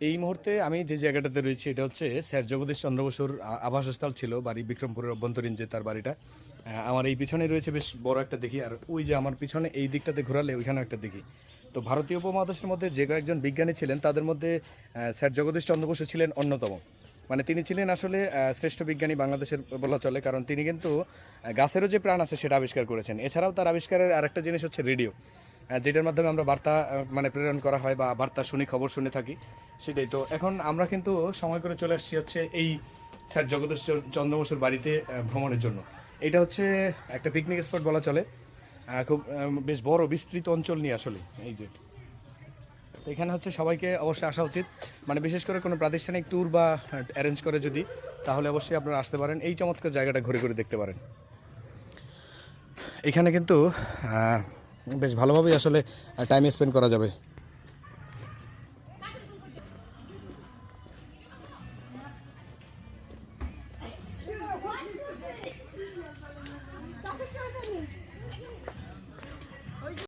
এই মুহূর্তে আমি যে জায়গাটাতে রয়েছি, এটা হচ্ছে স্যার জগদীশ চন্দ্র বসুর আবাসস্থল ছিল বাড়ি বিক্রমপুরের অভ্যন্তরীণ যে তার বাড়িটা। আমার এই পিছনে রয়েছে বেশ বড় একটা দেখি আর ওই যে আমার পিছনে এই দিকটাতে ঘোরালে ওইখানে একটা দেখি তো ভারতীয় উপমহাদেশের মধ্যে যে কয়েকজন বিজ্ঞানী ছিলেন, তাদের মধ্যে স্যার জগদীশ চন্দ্র বসু ছিলেন অন্যতম। মানে তিনি ছিলেন আসলে শ্রেষ্ঠ বিজ্ঞানী বাংলাদেশের বলা চলে, কারণ তিনি কিন্তু গাছেরও যে প্রাণ আছে সেটা আবিষ্কার করেছেন। এছাড়াও তার আবিষ্কারের আরেকটা জিনিস হচ্ছে রেডিও। যেটার মাধ্যমে আমরা বার্তা মানে প্রেরণ করা হয় বা বার্তা শুনি, খবর শুনে থাকি, সেটাই। তো এখন আমরা কিন্তু সময় করে চলে আসছি হচ্ছে এই স্যার জগদীশ চন্দ্র বসুর বাড়িতে ভ্রমণের জন্য। এটা হচ্ছে একটা পিকনিক স্পট বলা চলে। খুব বেশ বড়, বিস্তৃত অঞ্চল নিয়ে আসলে, এই যে। এখানে হচ্ছে সবাইকে অবশ্যই আসা উচিত। মানে বিশেষ করে কোনো প্রাতিষ্ঠানিক ট্যুর বা অ্যারেঞ্জ করে যদি, তাহলে অবশ্যই আপনারা আসতে পারেন। এই চমৎকার জায়গাটা ঘুরে ঘুরে দেখতে পারেন। এখানে কিন্তু বেশ ভালোভাবেই আসলে টাইম স্পেন্ড করা যাবে।